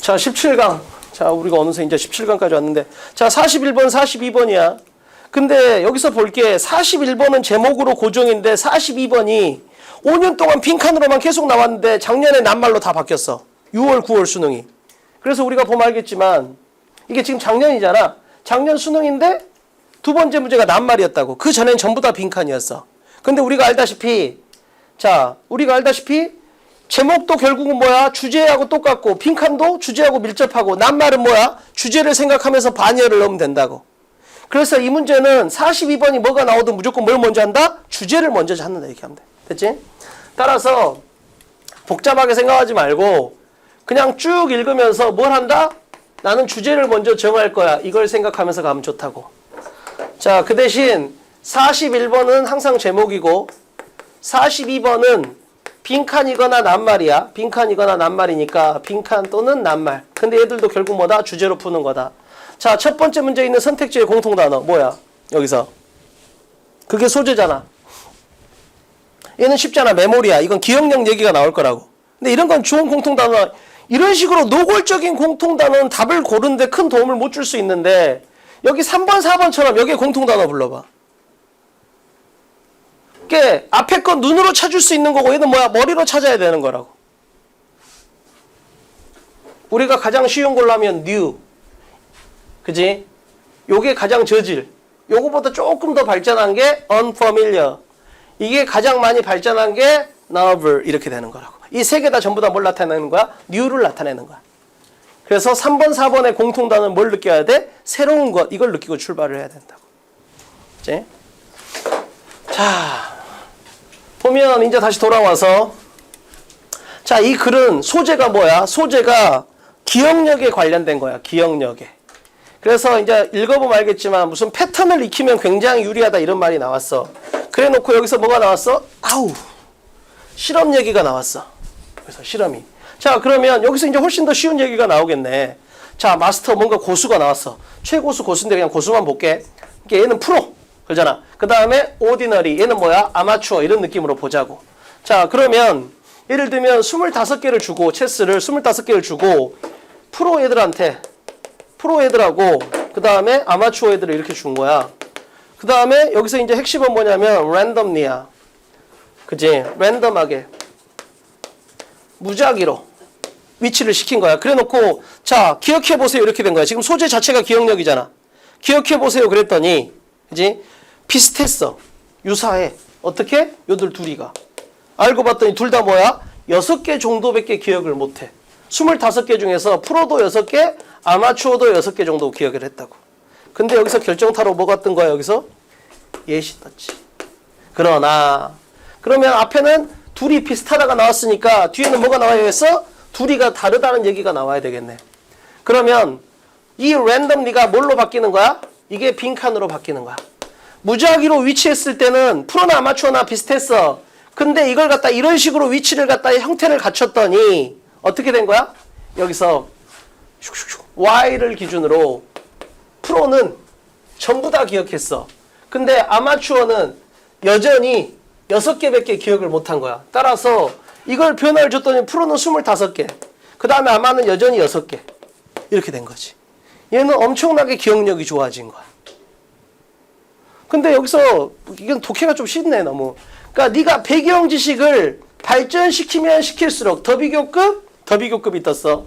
자, 17강. 자, 우리가 어느새 이제 17강까지 왔는데. 자, 41번, 42번이야. 근데 여기서 볼게 41번은 제목으로 고정인데 42번이 5년 동안 빈칸으로만 계속 나왔는데 작년에 낱말로 다 바뀌었어. 6월, 9월 수능이. 그래서 우리가 보면 알겠지만 이게 지금 작년이잖아. 작년 수능인데 두 번째 문제가 낱말이었다고. 그 전엔 전부 다 빈칸이었어. 근데 우리가 알다시피 자, 우리가 알다시피 제목도 결국은 뭐야? 주제하고 똑같고 빈칸도 주제하고 밀접하고 낱말은 뭐야? 주제를 생각하면서 반열을 넣으면 된다고. 그래서 이 문제는 42번이 뭐가 나오든 무조건 뭘 먼저 한다? 주제를 먼저 찾는다 이렇게 하면 돼. 됐지? 따라서 복잡하게 생각하지 말고 그냥 쭉 읽으면서 뭘 한다? 나는 주제를 먼저 정할 거야. 이걸 생각하면서 가면 좋다고. 자, 그 대신 41번은 항상 제목이고 42번은 빈칸이거나 낱말이야. 빈칸이거나 낱말이니까 빈칸 또는 낱말. 근데 얘들도 결국 뭐다? 주제로 푸는 거다. 자, 첫 번째 문제에 있는 선택지의 공통 단어 뭐야? 여기서. 그게 소재잖아. 얘는 쉽잖아. 메모리야. 이건 기억력 얘기가 나올 거라고. 근데 이런 건 좋은 공통 단어. 이런 식으로 노골적인 공통 단어는 답을 고르는데 큰 도움을 못 줄 수 있는데 여기 3번, 4번처럼 여기에 공통 단어 불러봐. 게 앞에 건 눈으로 찾을 수 있는 거고 얘는 뭐야 머리로 찾아야 되는 거라고. 우리가 가장 쉬운 걸로 하면 new, 그지? 요게 가장 저질. 요거보다 조금 더 발전한 게 unfamiliar. 이게 가장 많이 발전한 게 novel 이렇게 되는 거라고. 이 세 개 다 전부 다 뭘 나타내는 거야? new를 나타내는 거야. 그래서 3번, 4번의 공통 단어는 뭘 느껴야 돼? 새로운 것 이걸 느끼고 출발을 해야 된다고. 그지? 자, 보면 이제 다시 돌아와서 자, 이 글은 소재가 뭐야? 소재가 기억력에 관련된 거야. 기억력에. 그래서 이제 읽어보면 알겠지만 무슨 패턴을 익히면 굉장히 유리하다 이런 말이 나왔어. 그래 놓고 여기서 뭐가 나왔어? 아우. 실험 얘기가 나왔어. 그래서 실험이. 자, 그러면 여기서 이제 훨씬 더 쉬운 얘기가 나오겠네. 자, 마스터 뭔가 고수가 나왔어. 최고수 고수인데 그냥 고수만 볼게. 얘는 프로. 그러잖아. 그 다음에 오디너리. 얘는 뭐야? 아마추어. 이런 느낌으로 보자고. 자, 그러면 예를 들면 25개를 주고 체스를 25개를 주고 프로 애들한테 프로 애들하고 그 다음에 아마추어 애들을 이렇게 준 거야. 그 다음에 여기서 이제 핵심은 뭐냐면 랜덤리야. 그지? 랜덤하게 무작위로 위치를 시킨 거야. 그래 놓고 자 기억해 보세요 이렇게 된 거야. 지금 소재 자체가 기억력이잖아. 기억해 보세요 그랬더니 그지? 비슷했어. 유사해. 어떻게? 요들 둘이가. 알고 봤더니 둘 다 뭐야? 여섯 개 정도밖에 기억을 못해. 25개 중에서 프로도 6개, 아마추어도 6개 정도 기억을 했다고. 근데 여기서 결정타로 뭐가 뜬 거야, 여기서? 예시 떴지. 그러나, 그러면 앞에는 둘이 비슷하다가 나왔으니까 뒤에는 뭐가 나와야겠어? 둘이가 다르다는 얘기가 나와야 되겠네. 그러면 이 랜덤리가 뭘로 바뀌는 거야? 이게 빈칸으로 바뀌는 거야. 무작위로 위치했을 때는 프로나 아마추어나 비슷했어. 근데 이걸 갖다 이런 식으로 위치를 갖다 형태를 갖췄더니 어떻게 된 거야? 여기서 Y를 기준으로 프로는 전부 다 기억했어. 근데 아마추어는 여전히 6개밖에 기억을 못한 거야. 따라서 이걸 변화를 줬더니 프로는 25개. 그 다음에 아마는 여전히 6개. 이렇게 된 거지. 얘는 엄청나게 기억력이 좋아진 거야. 근데 여기서 이건 독해가 좀 쉽네 너무. 그러니까 네가 배경 지식을 발전시키면 시킬수록 더 비교급 더 비교급이 떴어.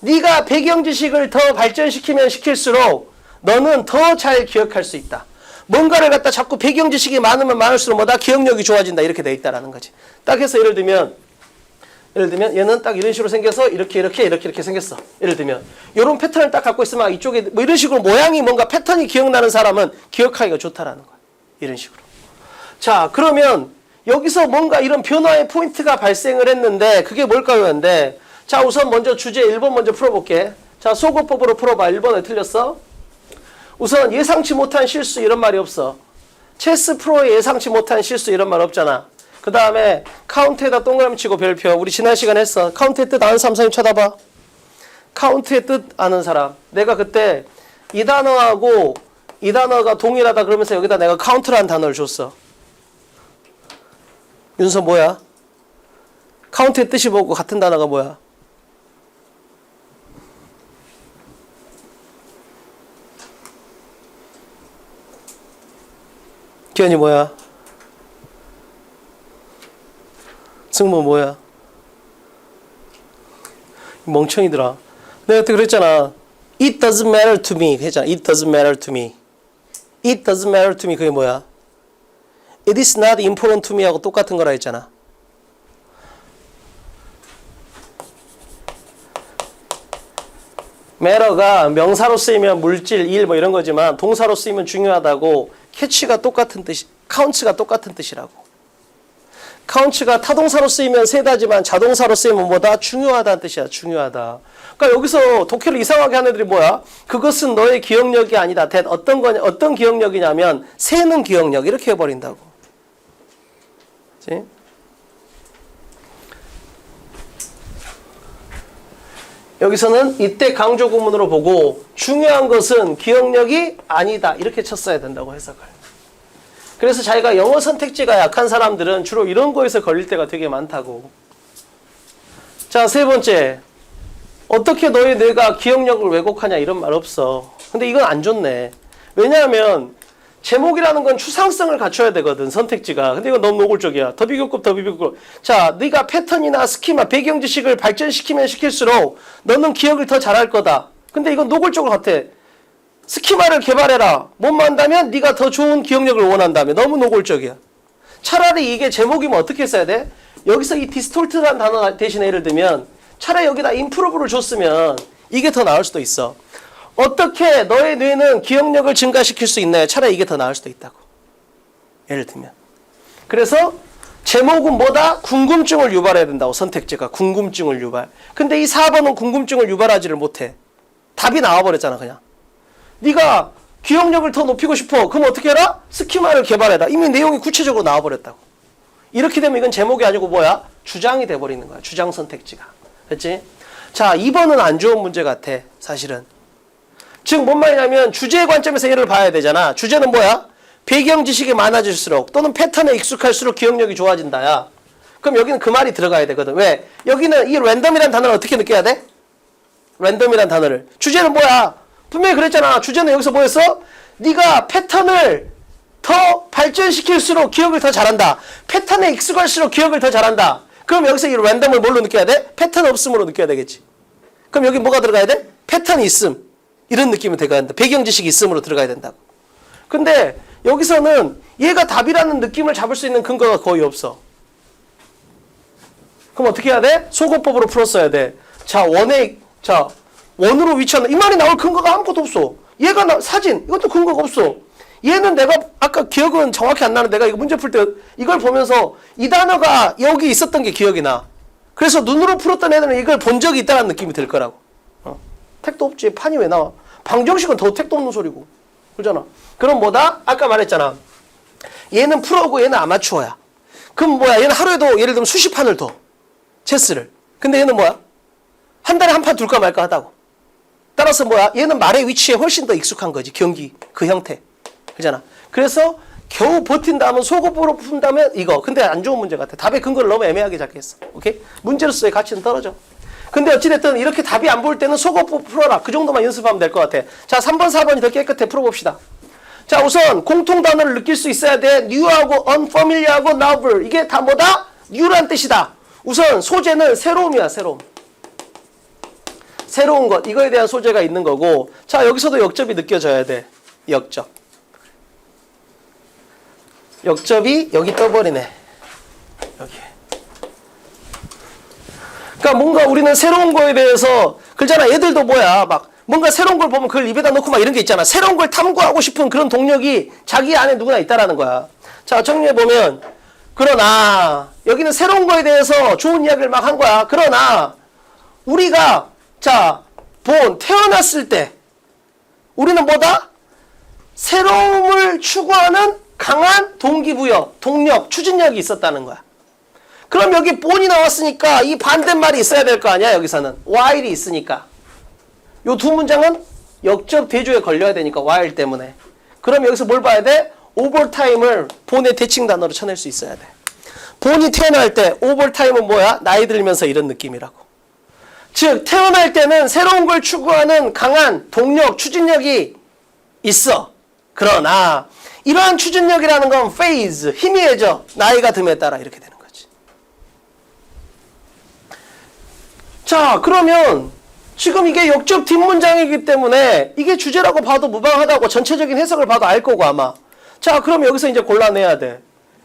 네가 배경 지식을 더 발전시키면 시킬수록 너는 더 잘 기억할 수 있다. 뭔가를 갖다 자꾸 배경 지식이 많으면 많을수록 뭐다 기억력이 좋아진다 이렇게 돼 있다라는 거지. 딱 해서 예를 들면 예를 들면 얘는 딱 이런 식으로 생겨서 이렇게 이렇게 이렇게 이렇게 생겼어. 예를 들면 이런 패턴을 딱 갖고 있으면 이쪽에 뭐 이런 식으로 모양이 뭔가 패턴이 기억나는 사람은 기억하기가 좋다라는 거야. 이런 식으로. 자, 그러면 여기서 뭔가 이런 변화의 포인트가 발생을 했는데 그게 뭘까요? 근데 자, 우선 먼저 주제 1번 먼저 풀어볼게. 자, 소거법으로 풀어봐. 1번에 틀렸어? 우선 예상치 못한 실수 이런 말이 없어. 체스 프로의 예상치 못한 실수 이런 말 없잖아. 그 다음에 카운트에다 동그라미 치고 별표. 우리 지난 시간에 했어. 카운트의 뜻 아는 사람 쳐다봐. 카운트의 뜻 아는 사람. 내가 그때 이 단어하고 이 단어가 동일하다 그러면서 여기다 내가 카운트라는 단어를 줬어. 윤서 뭐야? 카운트의 뜻이 뭐고 같은 단어가 뭐야? 기현이 뭐야? 승모 뭐야? 멍청이들아. 내가 그때 그랬잖아. It doesn't matter to me. 했잖아. It doesn't matter to me. It doesn't matter to me. 그게 뭐야? It is not important to me 하고 똑같은 거라 했잖아. matter가 명사로 쓰이면 물질, 일 뭐 이런 거지만 동사로 쓰이면 중요하다고 캐치가 똑같은 뜻이, 카운츠가 똑같은 뜻이라고. 카운츠가 타동사로 쓰이면 세다지만 자동사로 쓰이면 뭐다? 중요하다는 뜻이야. 중요하다. 그러니까 여기서 독해를 이상하게 하는 애들이 뭐야? 그것은 너의 기억력이 아니다. that 어떤 거냐? 어떤 기억력이냐면 세는 기억력 이렇게 해 버린다고. 그치? 여기서는 이때 강조 구문으로 보고 중요한 것은 기억력이 아니다 이렇게 쳤어야 된다고 해석을. 그래서 자기가 영어 선택지가 약한 사람들은 주로 이런 거에서 걸릴 때가 되게 많다고. 자, 세 번째. 어떻게 너의 뇌가 기억력을 왜곡하냐 이런 말 없어. 근데 이건 안 좋네. 왜냐하면 제목이라는 건 추상성을 갖춰야 되거든 선택지가. 근데 이건 너무 노골적이야. 더 비교급 더 비교급. 자, 네가 패턴이나 스키마, 배경 지식을 발전시키면 시킬수록 너는 기억을 더 잘할 거다. 근데 이건 노골적으로 같아. 스키마를 개발해라. 못만 한다면 네가 더 좋은 기억력을 원한다면 너무 노골적이야. 차라리 이게 제목이면 어떻게 써야 돼? 여기서 이 디스톨트라는 단어 대신에 예를 들면 차라리 여기다 임프로브를 줬으면 이게 더 나을 수도 있어. 어떻게 너의 뇌는 기억력을 증가시킬 수 있나요? 차라리 이게 더 나을 수도 있다고. 예를 들면. 그래서 제목은 뭐다? 궁금증을 유발해야 된다고 선택지가 궁금증을 유발. 근데 이 4번은 궁금증을 유발하지를 못해. 답이 나와버렸잖아 그냥. 네가 기억력을 더 높이고 싶어. 그럼 어떻게 해라? 스키마를 개발해라. 이미 내용이 구체적으로 나와버렸다고. 이렇게 되면 이건 제목이 아니고 뭐야? 주장이 돼버리는 거야. 주장 선택지가. 그렇지? 자, 2번은 안 좋은 문제 같아. 사실은. 즉, 뭔 말이냐면 주제의 관점에서 얘를 봐야 되잖아. 주제는 뭐야? 배경 지식이 많아질수록 또는 패턴에 익숙할수록 기억력이 좋아진다야. 그럼 여기는 그 말이 들어가야 되거든. 왜? 여기는 이 랜덤이라는 단어를 어떻게 느껴야 돼? 랜덤이라는 단어를. 주제는 뭐야? 분명히 그랬잖아. 주제는 여기서 뭐였어? 네가 패턴을 더 발전시킬수록 기억을 더 잘한다. 패턴에 익숙할수록 기억을 더 잘한다. 그럼 여기서 이 랜덤을 뭘로 느껴야 돼? 패턴 없음으로 느껴야 되겠지. 그럼 여기 뭐가 들어가야 돼? 패턴이 있음. 이런 느낌이 들어가야 된다. 배경 지식이 있음으로 들어가야 된다고. 근데 여기서는 얘가 답이라는 느낌을 잡을 수 있는 근거가 거의 없어. 그럼 어떻게 해야 돼? 소거법으로 풀었어야 돼. 자, 원에, 자, 원으로 위치한다. 이 말이 나올 근거가 아무것도 없어. 얘가 나, 사진, 이것도 근거가 없어. 얘는 내가, 아까 기억은 정확히 안 나는데 내가 이거 문제 풀 때 이걸 보면서 이 단어가 여기 있었던 게 기억이 나. 그래서 눈으로 풀었던 애들은 이걸 본 적이 있다는 느낌이 들 거라고. 어. 택도 없지. 판이 왜 나와? 방정식은 더 택도 없는 소리고. 그러잖아. 그럼 뭐다? 아까 말했잖아. 얘는 프로고 얘는 아마추어야. 그럼 뭐야? 얘는 하루에도 예를 들면 수십 판을 둬. 체스를. 근데 얘는 뭐야? 한 달에 한 판 둘까 말까 하다고. 따라서 뭐야? 얘는 말의 위치에 훨씬 더 익숙한 거지. 경기 그 형태. 그잖아. 그래서 겨우 버틴다면 속업으로 푼다면 이거. 근데 안 좋은 문제 같아. 답의 근거를 너무 애매하게 잡겠어. 오케이? 문제로서의 가치는 떨어져. 근데 어찌됐든 이렇게 답이 안 보일 때는 속업부 풀어라. 그 정도만 연습하면 될 것 같아. 자, 3번, 4번이 더 깨끗해. 풀어봅시다. 자, 우선 공통 단어를 느낄 수 있어야 돼. new하고 unfamiliar하고 novel. 이게 다 뭐다? new란 뜻이다. 우선 소재는 새로움이야, 새로움. 새로운 것. 이거에 대한 소재가 있는 거고. 자, 여기서도 역접이 느껴져야 돼. 역접. 역접이 여기 떠버리네. 여기. 그러니까 뭔가 우리는 새로운 거에 대해서 그러잖아. 얘들도 뭐야. 막 뭔가 새로운 걸 보면 그걸 입에다 넣고 막 이런 게 있잖아. 새로운 걸 탐구하고 싶은 그런 동력이 자기 안에 누구나 있다라는 거야. 자, 정리해 보면 그러나 여기는 새로운 거에 대해서 좋은 이야기를 막 한 거야. 그러나 우리가 자, 본 태어났을 때 우리는 뭐다? 새로움을 추구하는 강한 동기부여, 동력, 추진력이 있었다는 거야. 그럼 여기 본이 나왔으니까 이 반대말이 있어야 될 거 아니야, 여기서는. while이 있으니까. 요 두 문장은 역접 대조에 걸려야 되니까, while 때문에. 그럼 여기서 뭘 봐야 돼? overtime을 본의 대칭 단어로 쳐낼 수 있어야 돼. 본이 태어날 때 overtime은 뭐야? 나이 들면서 이런 느낌이라고. 즉, 태어날 때는 새로운 걸 추구하는 강한 동력, 추진력이 있어. 그러나 이러한 추진력이라는 건 phase, 희미해져. 나이가 듦에 따라 이렇게 되는 거지. 자, 그러면 지금 이게 역적 뒷문장이기 때문에 이게 주제라고 봐도 무방하다고 전체적인 해석을 봐도 알 거고 아마. 자, 그럼 여기서 이제 골라내야 돼.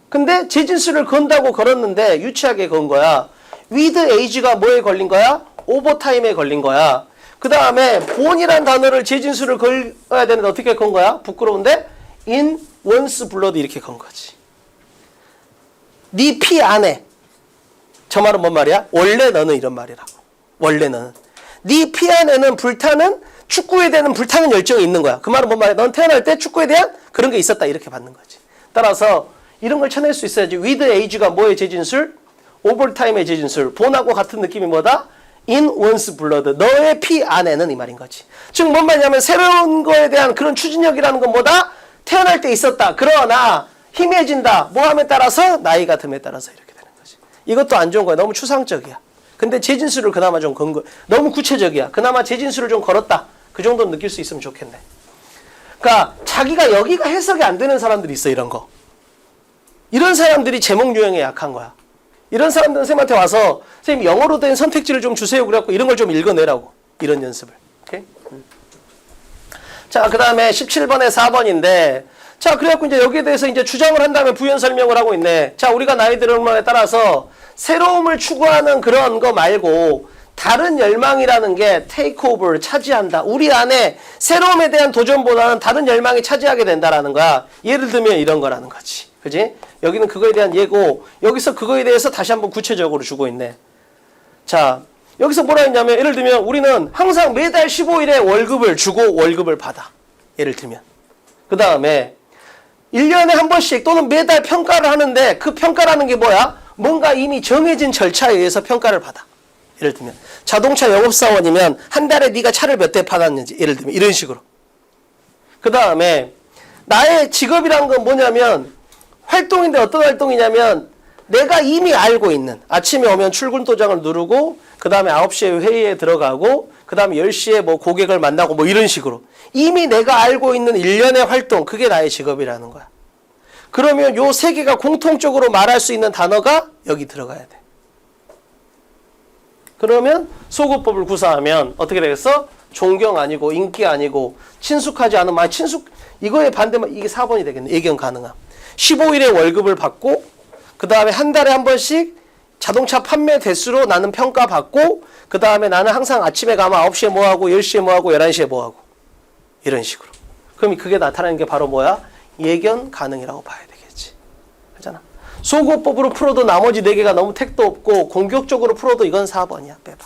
근데 제진수를 건다고 걸었는데 유치하게 건 거야. with age가 뭐에 걸린 거야? 오버타임에 걸린 거야. 그 다음에 본이란 단어를 제진수를 걸어야 되는데 어떻게 건 거야? 부끄러운데 in once blood 이렇게 건 거지. 네 피 안에 저 말은 뭔 말이야? 원래 너는 이런 말이라고. 원래 너는 네 피 안에는 불타는 축구에 대한 불타는 열정이 있는 거야. 그 말은 뭔 말이야? 넌 태어날 때 축구에 대한 그런 게 있었다 이렇게 받는 거지. 따라서 이런 걸 쳐낼 수 있어야지. with age가 뭐의 재진술? 오버타임의 재진술. 본하고 같은 느낌이 뭐다? In one's blood. 너의 피 안에는 이 말인 거지. 즉, 뭔 말이냐면 새로운 거에 대한 그런 추진력이라는 건 뭐다? 태어날 때 있었다. 그러나 희미해진다. 뭐함에 따라서 나이가 듦에 따라서 이렇게 되는 거지. 이것도 안 좋은 거야. 너무 추상적이야. 근데 재진수를 그나마 좀 건 거. 너무 구체적이야. 그나마 재진수를 좀 걸었다. 그 정도는 느낄 수 있으면 좋겠네. 그러니까 자기가 여기가 해석이 안 되는 사람들이 있어 이런 거. 이런 사람들이 제목 유형에 약한 거야. 이런 사람들은 선생님한테 와서 선생님 영어로 된 선택지를 좀 주세요 그래갖고 이런 걸 좀 읽어내라고 이런 연습을. 음. 자, 그 다음에 17번에 4번인데 자, 그래갖고 이제 여기에 대해서 이제 주장을 한 다음에 부연 설명을 하고 있네. 자, 우리가 나이 들은 것에 따라서 새로움을 추구하는 그런 거 말고 다른 열망이라는 게 테이크오버를 차지한다. 우리 안에 새로움에 대한 도전보다는 다른 열망이 차지하게 된다라는 거야. 예를 들면 이런 거라는 거지. 그지? 여기는 그거에 대한 예고, 여기서 그거에 대해서 다시 한번 구체적으로 주고 있네. 자, 여기서 뭐라 했냐면, 예를 들면 우리는 항상 매달 15일에 월급을 주고 월급을 받아. 예를 들면. 그 다음에 1년에 한 번씩 또는 매달 평가를 하는데 그 평가라는 게 뭐야? 뭔가 이미 정해진 절차에 의해서 평가를 받아. 예를 들면 자동차 영업사원이면 한 달에 네가 차를 몇대 팔았는지 예를 들면 이런 식으로. 그 다음에 나의 직업이란 건 뭐냐면 활동인데 어떤 활동이냐면 내가 이미 알고 있는 아침에 오면 출근 도장을 누르고 그 다음에 9시에 회의에 들어가고 그 다음에 10시에 뭐 고객을 만나고 뭐 이런 식으로 이미 내가 알고 있는 일련의 활동 그게 나의 직업이라는 거야. 그러면 요 세 개가 공통적으로 말할 수 있는 단어가 여기 들어가야 돼. 그러면 소구법을 구사하면 어떻게 되겠어? 존경 아니고 인기 아니고 친숙하지 않은 말 친숙 이거에 반대만 이게 4번이 되겠네. 예견 가능함. 15일에 월급을 받고 그 다음에 한 달에 한 번씩 자동차 판매 대수로 나는 평가 받고 그 다음에 나는 항상 아침에 가면 9시에 뭐 하고 10시에 뭐 하고 11시에 뭐 하고 이런 식으로. 그럼 그게 나타나는 게 바로 뭐야? 예견 가능이라고 봐야 되겠지. 그잖아. 소고법으로 풀어도 나머지 네 개가 너무 택도 없고 공격적으로 풀어도 이건 4번이야. 빼봐.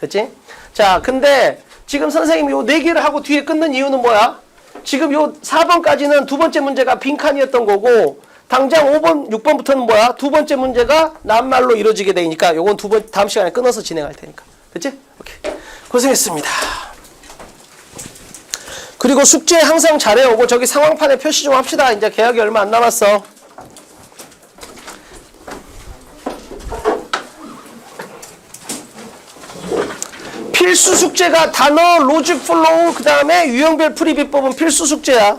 그치? 자, 근데 지금 선생님이 요네 개를 하고 뒤에 끊는 이유는 뭐야? 지금 요 4번까지는 두 번째 문제가 빈칸이었던 거고 당장 5번, 6번부터는 뭐야? 두 번째 문제가 낱말로 이루어지게 되니까 요건 두 번, 다음 시간에 끊어서 진행할 테니까. 그치? 오케이. 고생했습니다. 그리고 숙제 항상 잘해오고 저기 상황판에 표시 좀 합시다. 이제 계약이 얼마 안 남았어. 필수 숙제가 단어, 로직 플로우, 그 다음에 유형별 프리비 법은 필수 숙제야.